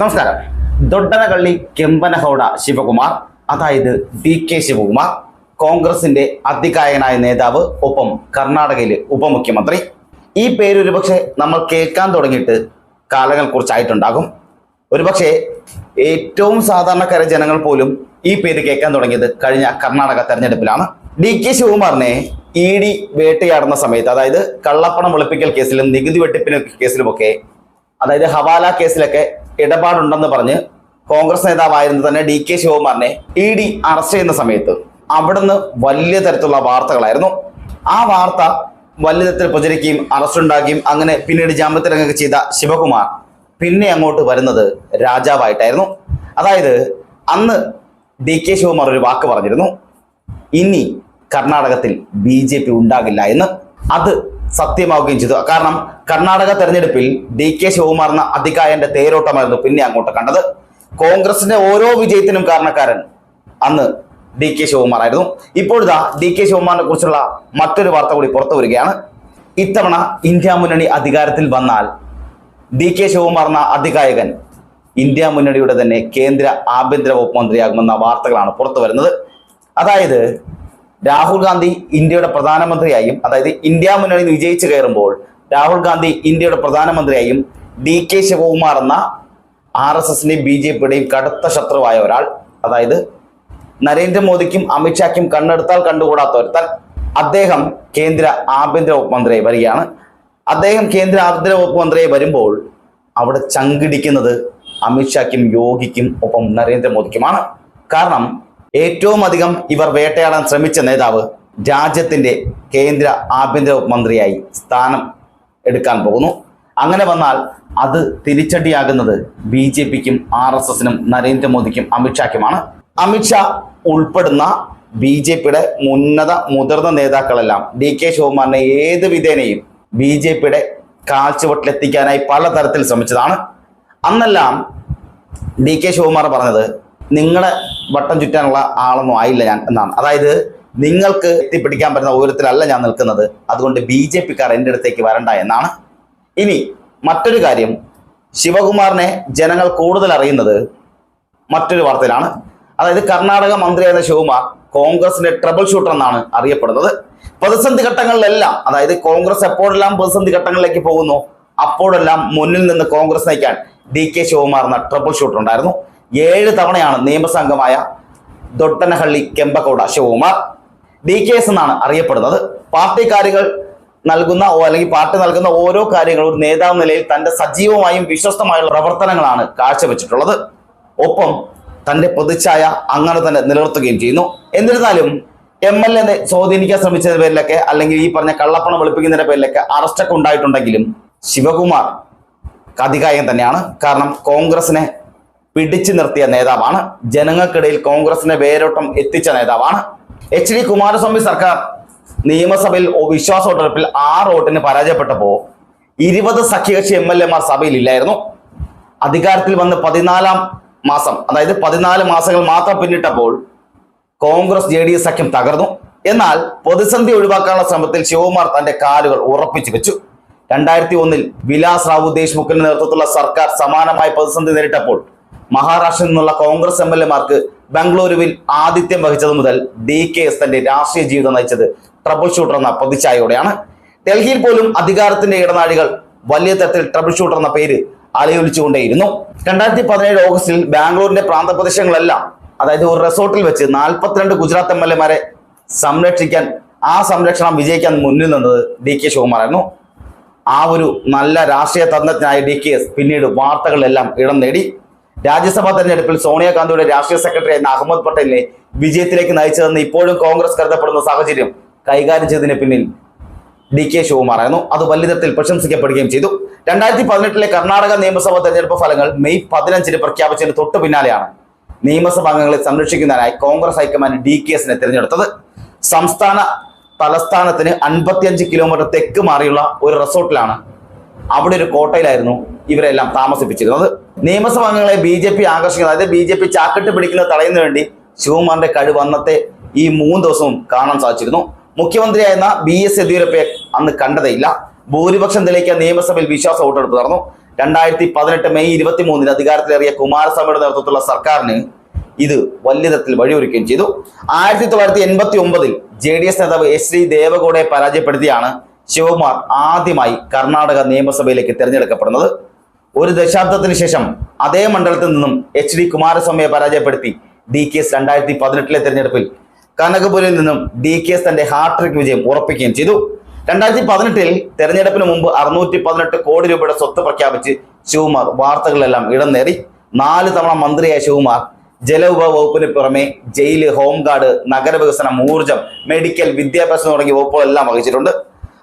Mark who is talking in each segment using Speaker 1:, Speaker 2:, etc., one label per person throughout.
Speaker 1: നമസ്കാരം. ദൊഡ്ഡനകള്ളി കെമ്പനഹൌഡ ശിവകുമാർ അതായത് D K Shivakumar കോൺഗ്രസിന്റെ അധികായനായ നേതാവ് ഒപ്പം കർണാടകയിലെ ഉപമുഖ്യമന്ത്രി. ഈ പേര് ഒരുപക്ഷെ നമ്മൾ കേൾക്കാൻ തുടങ്ങിയിട്ട് കാലങ്ങൾ കുറിച്ചായിട്ടുണ്ടാകും. ഒരുപക്ഷെ ഏറ്റവും സാധാരണക്കാര ജനങ്ങൾ പോലും ഈ പേര് കേൾക്കാൻ തുടങ്ങിയത് കഴിഞ്ഞ കർണാടക തെരഞ്ഞെടുപ്പിലാണ്. ഡി കെ ശിവകുമാറിനെ ഇ ഡി വേട്ടയാടുന്ന സമയത്ത് അതായത് കള്ളപ്പണം വെളുപ്പിക്കൽ കേസിലും നികുതി വെട്ടിപ്പിന് കേസിലുമൊക്കെ അതായത് ഹവാല കേസിലൊക്കെ ഇടപാടുണ്ടെന്ന് പറഞ്ഞ് കോൺഗ്രസ് നേതാവായിരുന്ന തന്നെ ഡി കെ ശിവകുമാറിനെ ഇ ഡി അറസ്റ്റ് ചെയ്യുന്ന സമയത്ത് അവിടുന്ന് വലിയ തരത്തിലുള്ള വാർത്തകളായിരുന്നു. ആ വാർത്ത വലിയ തരത്തിൽ പ്രചരിക്കുകയും അറസ്റ്റ് ഉണ്ടാക്കുകയും അങ്ങനെ പിന്നീട് ജാമ്യത്തിലൊക്കെ ചെയ്ത ശിവകുമാർ പിന്നെ അങ്ങോട്ട് വരുന്നത് രാജാവായിട്ടായിരുന്നു. അതായത് അന്ന് ഡി കെ ശിവകുമാർ ഒരു വാക്ക് പറഞ്ഞിരുന്നു ഇനി കർണാടകത്തിൽ ബി ജെ പി ഉണ്ടാകില്ല എന്ന്. അത് സത്യമാവുകയും ചെയ്തു. കാരണം കർണാടക തെരഞ്ഞെടുപ്പിൽ ഡി കെ ശിവകുമാർ എന്ന അധികായന്റെ തേരോട്ടമായിരുന്നു പിന്നെ അങ്ങോട്ട് കണ്ടത്. കോൺഗ്രസിന്റെ ഓരോ വിജയത്തിനും കാരണക്കാരൻ അന്ന് ഡി കെ ശിവകുമാർ ആയിരുന്നു. ഇപ്പോഴിതാ ഡി കെ ശിവകുമാറിനെ കുറിച്ചുള്ള മറ്റൊരു വാർത്ത കൂടി പുറത്തു വരികയാണ്. ഇത്തവണ ഇന്ത്യ മുന്നണി അധികാരത്തിൽ വന്നാൽ ഡി കെ ശിവകുമാർ എന്ന അധികായകൻ ഇന്ത്യ മുന്നണിയുടെ തന്നെ കേന്ദ്ര ആഭ്യന്തര വകുപ്പ് മന്ത്രിയാകുമെന്ന വാർത്തകളാണ് പുറത്തു വരുന്നത്. അതായത് രാഹുൽ ഗാന്ധി ഇന്ത്യയുടെ പ്രധാനമന്ത്രിയായും അതായത് ഇന്ത്യ മുന്നണി വിജയിച്ചു കയറുമ്പോൾ രാഹുൽ ഗാന്ധി ഇന്ത്യയുടെ പ്രധാനമന്ത്രിയായും ഡി കെ ശിവകുമാർ എന്ന ആർ എസ് എസിന്റെയും ബി ജെ പിയുടെയും കടുത്ത ശത്രുവായ ഒരാൾ അതായത് നരേന്ദ്രമോദിക്കും അമിത്ഷാക്കും കണ്ണെടുത്താൽ കണ്ടുകൂടാത്ത ഒരുത്തൻ അദ്ദേഹം കേന്ദ്ര ആഭ്യന്തര വകുപ്പ് മന്ത്രിയായി വരികയാണ്. അദ്ദേഹം കേന്ദ്ര ആഭ്യന്തര വകുപ്പ് മന്ത്രിയായി വരുമ്പോൾ അവിടെ ചങ്കിടിക്കുന്നത് അമിത്ഷാക്കും യോഗിക്കും ഒപ്പം നരേന്ദ്രമോദിക്കുമാണ്. കാരണം ഏറ്റവും അധികം ഇവർ വേട്ടയാടാൻ ശ്രമിച്ച നേതാവ് രാജ്യത്തിന്റെ കേന്ദ്ര ആഭ്യന്തര മന്ത്രിയായി സ്ഥാനം എടുക്കാൻ പോകുന്നു. അങ്ങനെ വന്നാൽ അത് തിരിച്ചടിയാകുന്നത് ബി ജെ പിക്കും ആർ എസ് എസിനും നരേന്ദ്രമോദിക്കും അമിത്ഷാക്കുമാണ് അമിത്ഷാ ഉൾപ്പെടുന്ന ബി ജെ പിയുടെ ഉന്നത മുതിർന്ന നേതാക്കളെല്ലാം ഡി കെ ശിവകുമാറിനെ ഏത് വിധേനയും ബി ജെ പിയുടെ കാൽച്ചുവട്ടിലെത്തിക്കാനായി പലതരത്തിൽ ശ്രമിച്ചതാണ്. അന്നെല്ലാം ഡി കെ ശിവകുമാർ പറഞ്ഞത് നിങ്ങളെ വട്ടം ചുറ്റാനുള്ള ആളൊന്നും ആയില്ല ഞാൻ എന്നാണ്. അതായത് നിങ്ങൾക്ക് എത്തിപ്പിടിക്കാൻ പറ്റുന്ന ഉയരത്തിലല്ല ഞാൻ നിൽക്കുന്നത്. അതുകൊണ്ട് ബി ജെ പിക്കാർ എന്റെ അടുത്തേക്ക് വരണ്ട എന്നാണ്. ഇനി മറ്റൊരു കാര്യം. ശിവകുമാറിനെ ജനങ്ങൾ കൂടുതൽ അറിയുന്നത് മറ്റൊരു വാർത്തയിലാണ്. അതായത് കർണാടക മന്ത്രിയായിരുന്ന ശിവകുമാർ കോൺഗ്രസിന്റെ ട്രബിൾ ഷൂട്ടർ എന്നാണ് അറിയപ്പെടുന്നത്. പ്രതിസന്ധി ഘട്ടങ്ങളിലെല്ലാം അതായത് കോൺഗ്രസ് എപ്പോഴെല്ലാം പ്രതിസന്ധി ഘട്ടങ്ങളിലേക്ക് പോകുന്നു അപ്പോഴെല്ലാം മുന്നിൽ നിന്ന് കോൺഗ്രസ് നയിക്കാൻ ഡി കെ ശിവകുമാർ എന്ന ട്രബിൾ ഷൂട്ടർ ഉണ്ടായിരുന്നു. ഏഴ് തവണയാണ് നിയമസംഘമായ Doddanahalli Kempegowda Shivakumar D K S എന്നാണ് അറിയപ്പെടുന്നത്. പാർട്ടി കാര്യങ്ങൾ നൽകുന്ന അല്ലെങ്കിൽ പാർട്ടി നൽകുന്ന ഓരോ കാര്യങ്ങളും ഒരു നേതാവ് നിലയിൽ തന്റെ സജീവമായും വിശ്വസ്തമായുള്ള പ്രവർത്തനങ്ങളാണ് കാഴ്ചവെച്ചിട്ടുള്ളത്. ഒപ്പം തന്റെ പ്രതിച്ഛായ അങ്ങനെ തന്നെ നിലനിർത്തുകയും ചെയ്യുന്നു. എന്നിരുന്നാലും എം എൽ എ സ്വാധീനിക്കാൻ ശ്രമിച്ചതിന്റെ പേരിലൊക്കെ അല്ലെങ്കിൽ ഈ പറഞ്ഞ കള്ളപ്പണം വെളുപ്പിക്കുന്നതിന്റെ പേരിലൊക്കെ അറസ്റ്റൊക്കെ ഉണ്ടായിട്ടുണ്ടെങ്കിലും ശിവകുമാർ കതികായൻ തന്നെയാണ്. കാരണം കോൺഗ്രസിനെ പിടിച്ചു നിർത്തിയ നേതാവാണ്. ജനങ്ങൾക്കിടയിൽ കോൺഗ്രസിനെ വേരോട്ടം എത്തിച്ച നേതാവാണ്. എച്ച് ഡി കുമാരസ്വാമി സർക്കാർ നിയമസഭയിൽ വിശ്വാസ വോട്ടെടുപ്പിൽ ആറ് വോട്ടിന് പരാജയപ്പെട്ടപ്പോൾ ഇരുപത് സഖ്യകക്ഷി എം എൽ എമാർ സഭയിൽ ഇല്ലായിരുന്നു അധികാരത്തിൽ വന്ന് പതിനാലാം മാസം അതായത് പതിനാല് മാസങ്ങൾ മാത്രം പിന്നിട്ടപ്പോൾ കോൺഗ്രസ് ജെ ഡി എസ് സഖ്യം തകർന്നു. എന്നാൽ പ്രതിസന്ധി ഒഴിവാക്കാനുള്ള ശ്രമത്തിൽ ശിവകുമാർ തന്റെ കാലുകൾ ഉറപ്പിച്ചു വെച്ചു. രണ്ടായിരത്തി ഒന്നിൽ വിലാസ് റാവു ദേശ്മുഖിന്റെ നേതൃത്വത്തിലുള്ള സർക്കാർ സമാനമായ പ്രതിസന്ധി നേരിട്ടപ്പോൾ മഹാരാഷ്ട്രയിൽ നിന്നുള്ള കോൺഗ്രസ് എം എൽ എമാർക്ക് ബംഗളൂരുവിൽ ആതിഥ്യം വഹിച്ചത് മുതൽ ഡി കെ എസ് തന്റെ രാഷ്ട്രീയ ജീവിതം നയിച്ചത് ട്രബിൾ ഷൂട്ടർ എന്ന പ്രതിച്ഛായയോടെയാണ്. ഡൽഹിയിൽ പോലും അധികാരത്തിന്റെ ഇടനാഴികൾ വലിയ തരത്തിൽ ട്രബിൾ ഷൂട്ടർ എന്ന പേര് അലയൊലിച്ചുകൊണ്ടേയിരുന്നു. രണ്ടായിരത്തി പതിനേഴ് ഓഗസ്റ്റിൽ ബാംഗ്ലൂരിന്റെ പ്രാന്തപ്രദേശങ്ങളെല്ലാം അതായത് ഒരു റിസോർട്ടിൽ വെച്ച് നാൽപ്പത്തിരണ്ട് ഗുജറാത്ത് എം എൽ എമാരെ സംരക്ഷിക്കാൻ ആ സംരക്ഷണം വിജയിക്കാൻ മുന്നിൽ നിന്നത് ഡി കെ ശിവകുമാറായിരുന്നു. ആ ഒരു നല്ല രാഷ്ട്രീയ തന്ത്രജ്ഞനായ ഡി കെ എസ് പിന്നീട് വാർത്തകളിലെല്ലാം ഇടം നേടി. രാജ്യസഭാ തെരഞ്ഞെടുപ്പിൽ സോണിയാഗാന്ധിയുടെ രാഷ്ട്രീയ സെക്രട്ടറി ആയിരുന്ന അഹമ്മദ് പട്ടേലിനെ വിജയത്തിലേക്ക് നയിച്ചതെന്ന് ഇപ്പോഴും കോൺഗ്രസ് കരുതപ്പെടുന്ന സാഹചര്യം കൈകാര്യം ചെയ്തതിന് പിന്നിൽ ഡി കെ ശിവകുമാറായിരുന്നു അത് വലിയ തരത്തിൽ പ്രശംസിക്കപ്പെടുകയും ചെയ്തു. രണ്ടായിരത്തി പതിനെട്ടിലെ കർണാടക നിയമസഭാ തെരഞ്ഞെടുപ്പ് ഫലങ്ങൾ മെയ് പതിനഞ്ചിന് പ്രഖ്യാപിച്ചതിന് തൊട്ടു പിന്നാലെയാണ് നിയമസഭാ അംഗങ്ങളെ സംരക്ഷിക്കുന്നതിനായി കോൺഗ്രസ് ഹൈക്കമാൻഡ് ഡി കെ എസിനെ തിരഞ്ഞെടുത്തത്. സംസ്ഥാന തലസ്ഥാനത്തിന് അൻപത്തിയഞ്ച് കിലോമീറ്റർ തെക്ക് മാറിയുള്ള ഒരു റിസോർട്ടിലാണ് അവിടെ ഒരു കോട്ടയിലായിരുന്നു ഇവരെല്ലാം താമസിപ്പിച്ചിരുന്നത്. നിയമസഭാ അംഗങ്ങളെ ബി ജെ പി ആകർഷിക്കുന്നത് അതായത് ബി ജെ പി ചാക്കിട്ട് പിടിക്കുന്നത് തടയുന്നതിന് വേണ്ടി ശിവകുമാറിന്റെ കഴിവ് അന്നത്തെ ഈ മൂന്ന് ദിവസവും കാണാൻ സാധിച്ചിരുന്നു. മുഖ്യമന്ത്രിയായിരുന്ന ബി എസ് യെദ്യൂരപ്പയെ അന്ന് കണ്ടതേയില്ല ഭൂരിപക്ഷം തെളിയിക്കാൻ നിയമസഭയിൽ വിശ്വാസ വോട്ടെടുപ്പ് നടന്നു. രണ്ടായിരത്തി പതിനെട്ട് മെയ് ഇരുപത്തി മൂന്നിന് അധികാരത്തിലേറിയ കുമാരസ്വാമിയുടെ നേതൃത്വത്തിലുള്ള സർക്കാരിന് ഇത് വലിയ തരത്തിൽ വഴിയൊരുക്കുകയും ചെയ്തു. ആയിരത്തി തൊള്ളായിരത്തി എൺപത്തി ഒമ്പതിൽ ജെ ഡി എസ് നേതാവ് എസ് ശ്രീ ദേവഗൌഡയെ പരാജയപ്പെടുത്തിയാണ് ശിവകുമാർ ആദ്യമായി കർണാടക നിയമസഭയിലേക്ക് തിരഞ്ഞെടുക്കപ്പെടുന്നത്. ഒരു ദശാബ്ദത്തിന് ശേഷം അതേ മണ്ഡലത്തിൽ നിന്നും എച്ച് ഡി കുമാരസ്വാമിയെ പരാജയപ്പെടുത്തി ഡി കെ എസ് രണ്ടായിരത്തി പതിനെട്ടിലെ തെരഞ്ഞെടുപ്പിൽ കനകപുരിൽ നിന്നും ഡി കെ എസ് തന്റെ ഹാട്രിക് വിജയം ഉറപ്പിക്കുകയും ചെയ്തു. രണ്ടായിരത്തി പതിനെട്ടിൽ തെരഞ്ഞെടുപ്പിന് മുമ്പ് അറുന്നൂറ്റി പതിനെട്ട് കോടി രൂപയുടെ സ്വത്ത് പ്രഖ്യാപിച്ച് ശിവകുമാർ വാർത്തകളിലെല്ലാം ഇടം നേടി. നാല് തവണ മന്ത്രിയായ ശിവകുമാർ ജലവിഭവ വകുപ്പിന് പുറമെ ജയിൽ ഹോംഗാർഡ് നഗരവികസനം ഊർജം മെഡിക്കൽ വിദ്യാഭ്യാസം തുടങ്ങിയ വകുപ്പുകളെല്ലാം വഹിച്ചിട്ടുണ്ട്.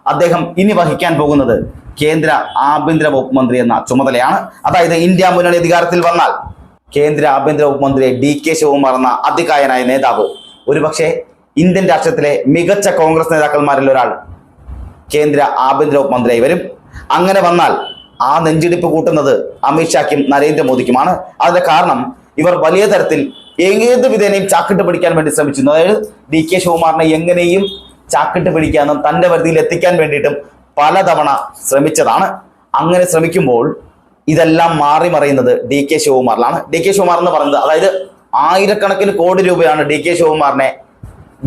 Speaker 1: അദ്ദേഹം ഇനി വഹിക്കാൻ പോകുന്നത് കേന്ദ്ര ആഭ്യന്തര വകുപ്പ് മന്ത്രി എന്ന ചുമതലയാണ്. അതായത് ഇന്ത്യ മുന്നണി അധികാരത്തിൽ വന്നാൽ കേന്ദ്ര ആഭ്യന്തര വകുപ്പ് മന്ത്രി ഡി കെ ശിവകുമാർ എന്ന അതികായനായ നേതാവ് ഒരുപക്ഷെ ഇന്ത്യൻ രാഷ്ട്രത്തിലെ മികച്ച കോൺഗ്രസ് നേതാക്കന്മാരിൽ ഒരാൾ കേന്ദ്ര ആഭ്യന്തര വകുപ്പ് മന്ത്രിയായി വരും. അങ്ങനെ വന്നാൽ ആ നെഞ്ചിടിപ്പ് കൂട്ടുന്നത് അമിത്ഷാക്കും നരേന്ദ്രമോദിക്കുമാണ്. അതിന്റെ കാരണം ഇവർ വലിയ തരത്തിൽ ഏത് വിധേനയും ചാക്കിട്ട് പിടിക്കാൻ വേണ്ടി ശ്രമിച്ചിരുന്നു. അതായത് ഡി കെ ശിവകുമാറിനെ എങ്ങനെയും ചാക്കിട്ട് പിടിക്കാനും തന്റെ പരിധിയിൽ എത്തിക്കാൻ വേണ്ടിയിട്ടും പലതവണ ശ്രമിച്ചതാണ്. അങ്ങനെ ശ്രമിക്കുമ്പോൾ ഇതെല്ലാം മാറി മറിയുന്നത് ഡി കെ ശിവകുമാറിലാണ്. ഡി കെ ശിവകുമാർ എന്ന് പറയുന്നത് അതായത് ആയിരക്കണക്കിന് കോടി രൂപയാണ് ഡി കെ ശിവകുമാറിനെ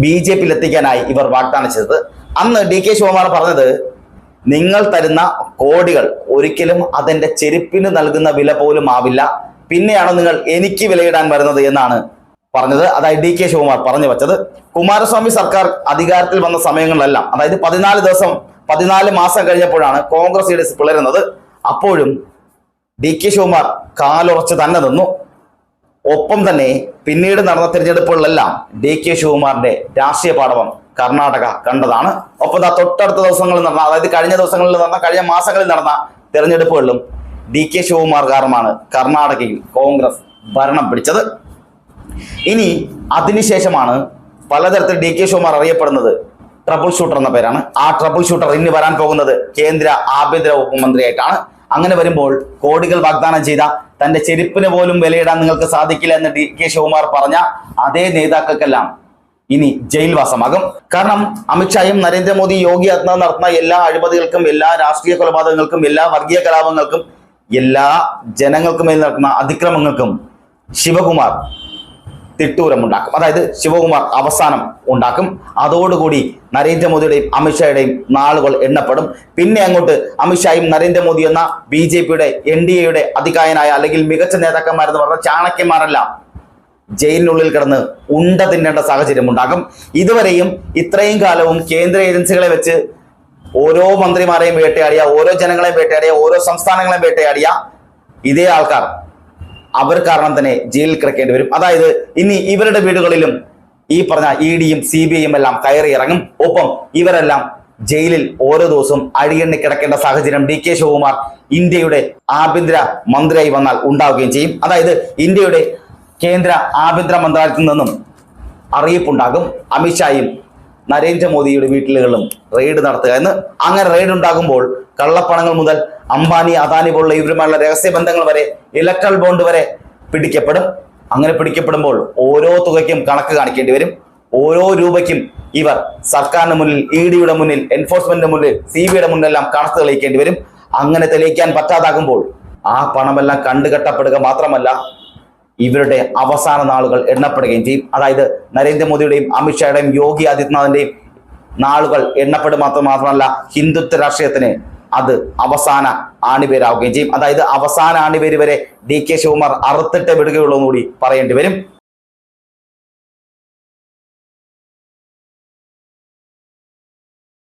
Speaker 1: ബി ജെ പിയിൽ എത്തിക്കാനായി ഇവർ വാഗ്ദാനം ചെയ്തത്. അന്ന് ഡി കെ ശിവകുമാർ പറഞ്ഞത് നിങ്ങൾ തരുന്ന കോടികൾ ഒരിക്കലും അതിന്റെ ചെരുപ്പിന് നൽകുന്ന വില പോലും ആവില്ല. പിന്നെയാണ് നിങ്ങൾ എനിക്ക് വിലയിടാൻ വരുന്നത്? എന്നാണ് പറഞ്ഞത്. അതായത് ഡി കെ ശിവകുമാർ പറഞ്ഞു വെച്ചത്. കുമാരസ്വാമി സർക്കാർ അധികാരത്തിൽ വന്ന സമയങ്ങളിലെല്ലാം അതായത് പതിനാല് ദിവസം പതിനാല് മാസം കഴിഞ്ഞപ്പോഴാണ് കോൺഗ്രസ് ഇടസ് പിളരുന്നത്. അപ്പോഴും ഡി കെ ശിവകുമാർ കാലുറച്ച് തന്നെ നിന്നു. ഒപ്പം തന്നെ പിന്നീട് നടന്ന തിരഞ്ഞെടുപ്പുകളിലെല്ലാം ഡി കെ ശിവകുമാറിന്റെ രാഷ്ട്രീയ പാഠവം കർണാടക കണ്ടതാണ്. ഒപ്പം ആ തൊട്ടടുത്ത ദിവസങ്ങളിൽ നടന്ന അതായത് കഴിഞ്ഞ ദിവസങ്ങളിൽ നടന്ന കഴിഞ്ഞ മാസങ്ങളിൽ നടന്ന തിരഞ്ഞെടുപ്പുകളിലും ഡി കെ ശിവകുമാർ കാരണമാണ് കർണാടകയിൽ കോൺഗ്രസ് ഭരണം പിടിച്ചത്. ഇനി അതിനുശേഷമാണ് പലതരത്തിൽ ഡി കെ ശിവകുമാർ അറിയപ്പെടുന്നത്. ട്രബിൾ ഷൂട്ടർ എന്ന പേരാണ്. ആ ട്രബിൾ ഷൂട്ടർ ഇനി വരാൻ പോകുന്നത് കേന്ദ്ര ആഭ്യന്തര വകുപ്പ് മന്ത്രിയായിട്ടാണ്. അങ്ങനെ വരുമ്പോൾ കോടികൾ വാഗ്ദാനം ചെയ്ത തന്റെ ചെരുപ്പിന് പോലും വിലയിടാൻ നിങ്ങൾക്ക് സാധിക്കില്ല എന്ന് ഡി കെ ശിവകുമാർ പറഞ്ഞ അതേ നേതാക്കൾക്കെല്ലാം ഇനി ജയിൽവാസമാകും കാരണം അമിത്ഷായും നരേന്ദ്രമോദി യോഗി ആദിത്യനാഥ് നടത്തുന്ന എല്ലാ അഴിമതികൾക്കും എല്ലാ രാഷ്ട്രീയ കൊലപാതകങ്ങൾക്കും എല്ലാ വർഗീയ കലാപങ്ങൾക്കും എല്ലാ ജനങ്ങൾക്കും മേൽ നടക്കുന്ന അതിക്രമങ്ങൾക്കും ശിവകുമാർ തിട്ടൂരമുണ്ടാക്കും. അതായത് ശിവകുമാർ അവസാനം ഉണ്ടാക്കും. അതോടുകൂടി നരേന്ദ്രമോദിയുടെയും അമിത്ഷായുടെയും നാളുകൾ എണ്ണപ്പെടും. പിന്നെ അങ്ങോട്ട് അമിത്ഷായും നരേന്ദ്രമോദി എന്ന ബി ജെ പിയുടെ എൻ ഡി എയുടെ അതികായനായ അല്ലെങ്കിൽ മികച്ച നേതാക്കന്മാരെന്ന് പറഞ്ഞ ചാണക്യന്മാരെല്ലാം. ജയിലിനുള്ളിൽ കിടന്ന് ഉണ്ട തിന്നേണ്ട സാഹചര്യം ഉണ്ടാകും. ഇതുവരെയും ഇത്രയും കാലവും കേന്ദ്ര ഏജൻസികളെ വെച്ച് ഓരോ മന്ത്രിമാരെയും വേട്ടയാടിയ ഓരോ ജനങ്ങളെയും വേട്ടയാടിയ ഓരോ സംസ്ഥാനങ്ങളെയും വേട്ടയാടിയ ഇതേ ആൾക്കാർ അവർ കാരണം തന്നെ ജയിലിൽ കിടക്കേണ്ടി വരും. അതായത് ഇനി ഇവരുടെ വീടുകളിലും ഈ പറഞ്ഞ ഇ ഡിയും സി ബി ഐയും എല്ലാം കയറി ഇറങ്ങും. ഒപ്പം ഇവരെല്ലാം ജയിലിൽ ഓരോ ദിവസവും അഴിയെണ്ണി കിടക്കേണ്ട സാഹചര്യം ഡി കെ ശിവകുമാർ ഇന്ത്യയുടെ ആഭ്യന്തര മന്ത്രിയായി വന്നാൽ ഉണ്ടാവുകയും ചെയ്യും. അതായത് ഇന്ത്യയുടെ കേന്ദ്ര ആഭ്യന്തര മന്ത്രാലയത്തിൽ നിന്നും അറിയിപ്പുണ്ടാകും. അമിത്ഷായും നരേന്ദ്രമോദിയുടെ വീട്ടിലുകളും റെയ്ഡ് നടത്തുക എന്ന്. അങ്ങനെ റെയ്ഡ് ഉണ്ടാകുമ്പോൾ കള്ളപ്പണങ്ങൾ മുതൽ അംബാനി അദാനി പോലുള്ള ഇവരുമായുള്ള രഹസ്യബന്ധങ്ങൾ വരെ ഇലക്ട്രൽ ബോണ്ട് വരെ പിടിക്കപ്പെടും. അങ്ങനെ പിടിക്കപ്പെടുമ്പോൾ ഓരോ തുകയ്ക്കും കണക്ക് കാണിക്കേണ്ടി വരും. ഓരോ രൂപയ്ക്കും ഇവർ സർക്കാരിന് മുന്നിൽ ഇ ഡിയുടെ മുന്നിൽ എൻഫോഴ്സ്മെന്റിന്റെ മുന്നിൽ സി ബിയുടെ മുന്നിലെല്ലാം കണക്ക് തെളിയിക്കേണ്ടി വരും. അങ്ങനെ തെളിയിക്കാൻ പറ്റാതാകുമ്പോൾ ആ പണമെല്ലാം കണ്ടുകെട്ടപ്പെടുക മാത്രമല്ല ഇവരുടെ അവസാന നാളുകൾ എണ്ണപ്പെടുകയും ചെയ്യും. അതായത് നരേന്ദ്രമോദിയുടെയും അമിത്ഷായുടെയും യോഗി ആദിത്യനാഥിന്റെയും നാളുകൾ എണ്ണപ്പെടുക മാത്രം മാത്രമല്ല ഹിന്ദുത്വ രാഷ്ട്രീയത്തിന് അത് അവസാന ആണിപേരാവുകയും ചെയ്യും. അതായത് അവസാന ആണിപേര് വരെ ഡി കെ ശിവകുമാർ അറുത്തിട്ട് വിടുകയുള്ളൂ എന്ന് കൂടി പറയേണ്ടി വരും.